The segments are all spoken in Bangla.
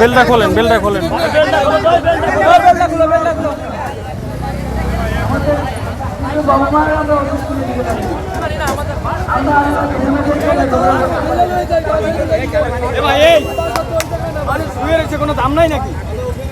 বেলটা খোলেন বেলটা খোলেন। কোনো দাম নাই নাকি?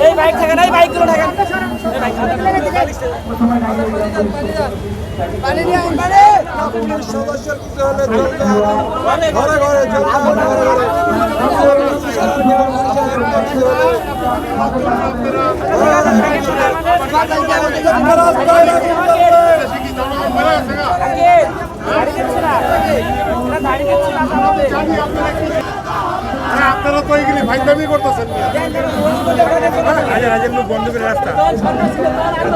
এই বাইক থেকে আপনারা তো এগুলি ভাইদামি করতেছেন হাজার হাজার লোক বন্ধ করে রাস্তা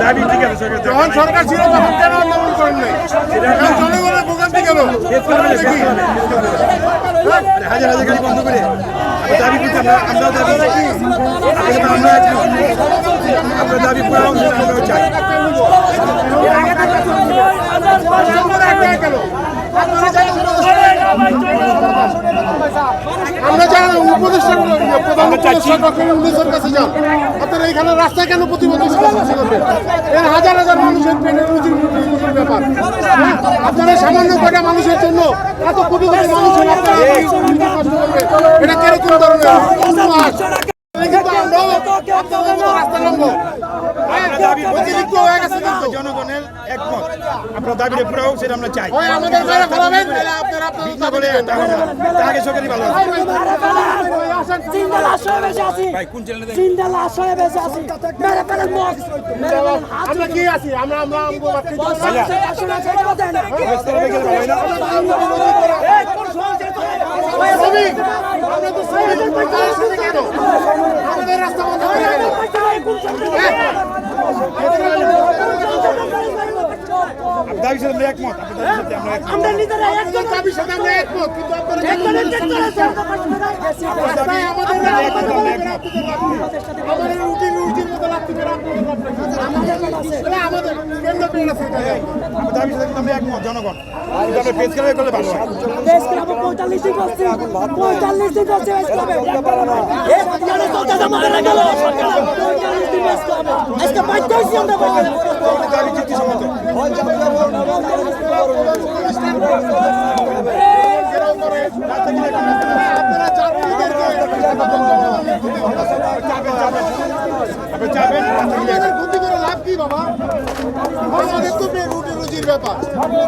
দাবি ঠিক আছে যখন সরকার ছিল তখন কেন আন্দোলন করেন নাই জনগণের ভোগান্তি কেন হাজার হাজার গাড়ি বন্ধ করে দাবি করতে আমরা দাবি আমরা আমরা দাবি পুরো আমরাও চাই আমরা যারা উপদেষ্টা উপদেষ্টা ডক্টর কাছে যান। আপনারা এখানে রাস্তায় কেন প্রতিবন্ধী ছিল এর হাজার হাজার মানুষের রুজির রুজির ব্যাপার। হ্যাঁ? আপনারা সামান্য কয়টা মানুষের জন্য এত কোটি কোটি মানুষের আপনারা এটা কীরকম ধরনের? কিন্তু আমরাও রাস্তা নামবো? অতিরিক্ত হয়ে গেছে কিন্তু জনগণের একমত। আপনার দাবিটা পুরো হোক সেটা আমরা চাই। আমাদের মেরে ফেলাবেন আপনারা আপনাদের বলে আগে সরকারি ভালো আমরা কি আছি? আমরা আমরা ছেড়ে দেয় না শ্রমিক আমরা তো শ্রমিক তাদের সাথে কেন আমাদের রাস্তা বন্ধ করে কেন দাবি সাথে আমরা একমত আপনার দাবির সাথে আমরা একমত আমরা নিজেরা একজন দাবির সাথে আমরা একমত কিন্তু আপনারা একজনের চেক করেছেন আমাদের আমাদের আমাদের রুটি রুটির মতো লাগতে পারে আমাদের কেন্দ্র পেয়ে। সাথে আমরা একমত জনগণ। আমরা পেজ করলে ভালো হয়। দিন করছে দিন করছে গেল দিন আজকে আমরা। আমাদের দাবি আপনারা চার ক্ষতি করে লাভ কি বাবা আমাদের তো রুটি রুজির আমরা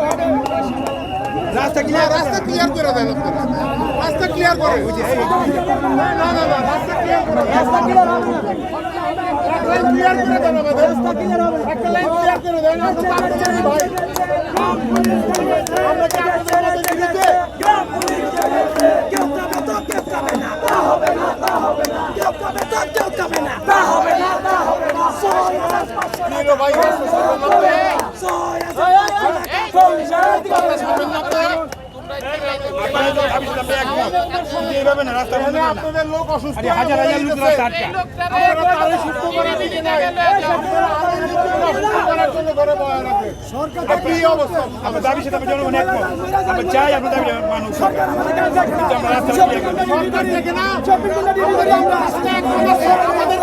তো আপনাদের ভাই আমরা কি আপনাদের মতো দিতে কি গো ভাই রাস্তা সামনে না আপনারা? আপনার দাবির সাথে আমরা একমত কিন্তু এইভাবে না রাস্তা বন্ধ। আপনাদের লোক অসুস্থ হাজার হাজার লোক রাস্তা আটকা দাবির সাথে জনগণ একমত আমরা চাই আপনার দাবি মানুষ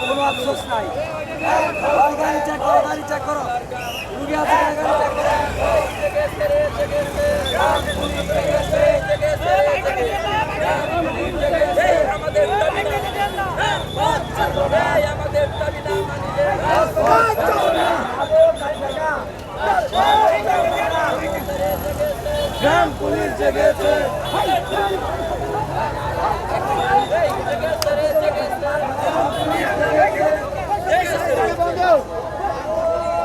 কোনো আফসোস নাই গাড়ি চেক করো গাড়ি চেক করো রুগী আছে গাড়ি চেক করো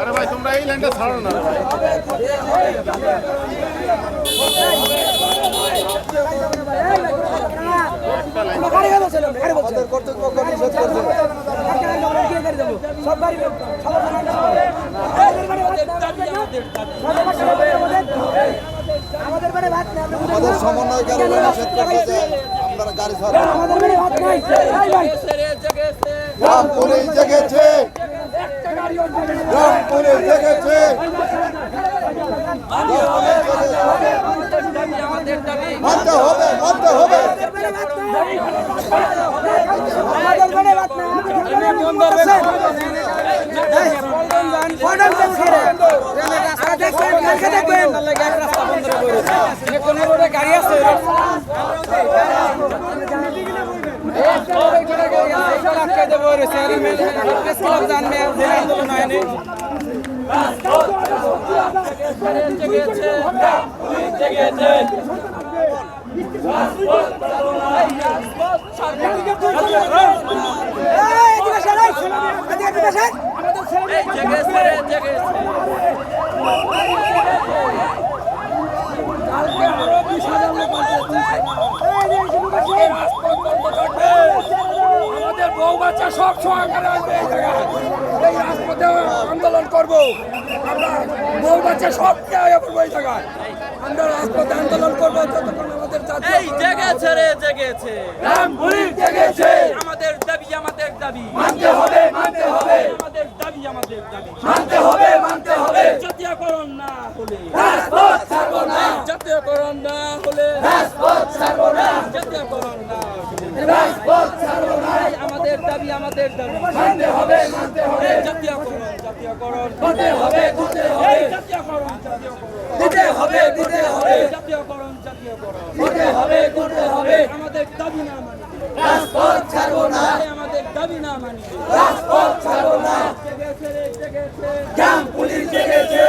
আরে ভাই তোমরা এই লাইনটা ছাড়ো না ভাই গাড়ি গাড়ি বলছিল গাড়ি বলছিল কর্তৃপক্ষ নিষেধ করছে সব গাড়ি সবার আমাদের বাড়ি ভাত নেই আমাদের সমন্বয়কারীরা নিষেধ করছে আপনারা গাড়ি ছাড়েন আমাদের বাড়ি ভাত নাই এই ভাই গ্রাম পুলিশ জেগেছে গ্রাম পুলিশ জেগেছে মানতে হবে মানতে হবে আমাদের বাড়ি ভাত নাই কোন ধরবেন কোন রাস্তা দেখবেন কালকে দেখবেন রাস্তা বন্ধ করে কোন রোডে গাড়ি আছে আমাদের বউ বাচ্চা সব সহকারে আসবে এই জায়গায়। এই রাজপথে আন্দোলন করব। আমরা বউ বাচ্চা সব কে করব এই জায়গায়। আমরা রাজপথে আন্দোলন করব যতক্ষণ আমাদের এই জেগেছে রে জেগেছে রাম পুলিশ জেগেছে আমাদের দাবি আমাদের দাবি। মানতে হবে মানতে হবে। আমাদের দাবি আমাদের দাবি। মানতে হবে মানতে হবে। জাতীয়করণ না হলে। রাজপথ ছাড়বো না। জাতীয়করণ না হলে। রাজপথ ছাড়বো না। জাতীয়করণ না। রাজপথ ছাড়ো না আমাদের দাবি আমাদের দাবি। মানতে হবে মানতে হবে। জাতীয়করণ জাতীয়করণ। হতে হবে হতে হবে। জাতীয়করণ জাতীয়করণ। দিতে হবে দিতে হবে। জাতীয়করণ জাতীয়করণ। হতে হবে করতে হবে। আমাদের দাবি না মানি। রাজপথ ছাড়ো না। আমাদের দাবি না মানি রাজপথ ছাড়বো না জেগেছে রে জেগেছে গ্রাম পুলিশ জেগেছে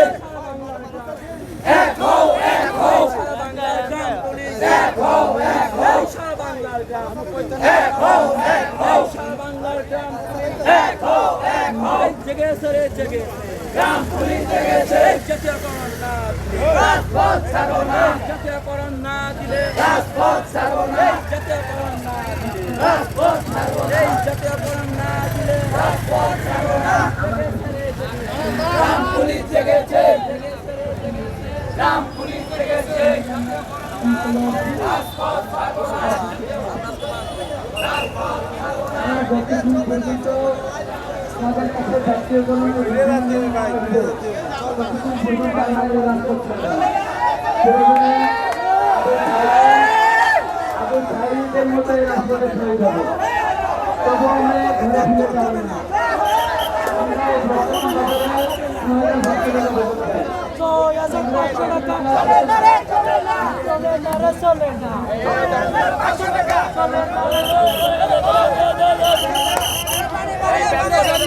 এক হও এক হও সারা বাংলার গ্রাম পুলিশ এক হও এক হও সারা বাংলার গ্রাম এক হও এক হও সারা বাংলার গ্রাম এক হও এক হও জেগেছে রে জেগেছে গ্রাম পুলিশ জেগেছে জাতীয়করণ না দিলে রাজপথ ছাড়বো না জাতীয়করণ না দিলে রাজপথ ছাড়বো না জাতীয়করণ না দিলে রাজপথ ছাড়বো না এই জাতীয়করণ না দিলে রাজপথ ছাড়বো না গ্রাম পুলিশ জেগেছে গ্রাম পুলিশ জেগেছে যতদিন পর্যন্ত তাদের কাছে জাতীয় ততদিন পর্যন্ত আমাদের রাজপথ চলে আগে সাইডের মতো এই রাজপথে যাবে। তবু আমরা ঘুরে ফিরে যাব না আমরা বর্তমান বাজারে আমাদের ভক্তদের চাই ছয় হাজার পাঁচশো টাকা চলে না রে চলে না চলে না রে চলে না চলে না রে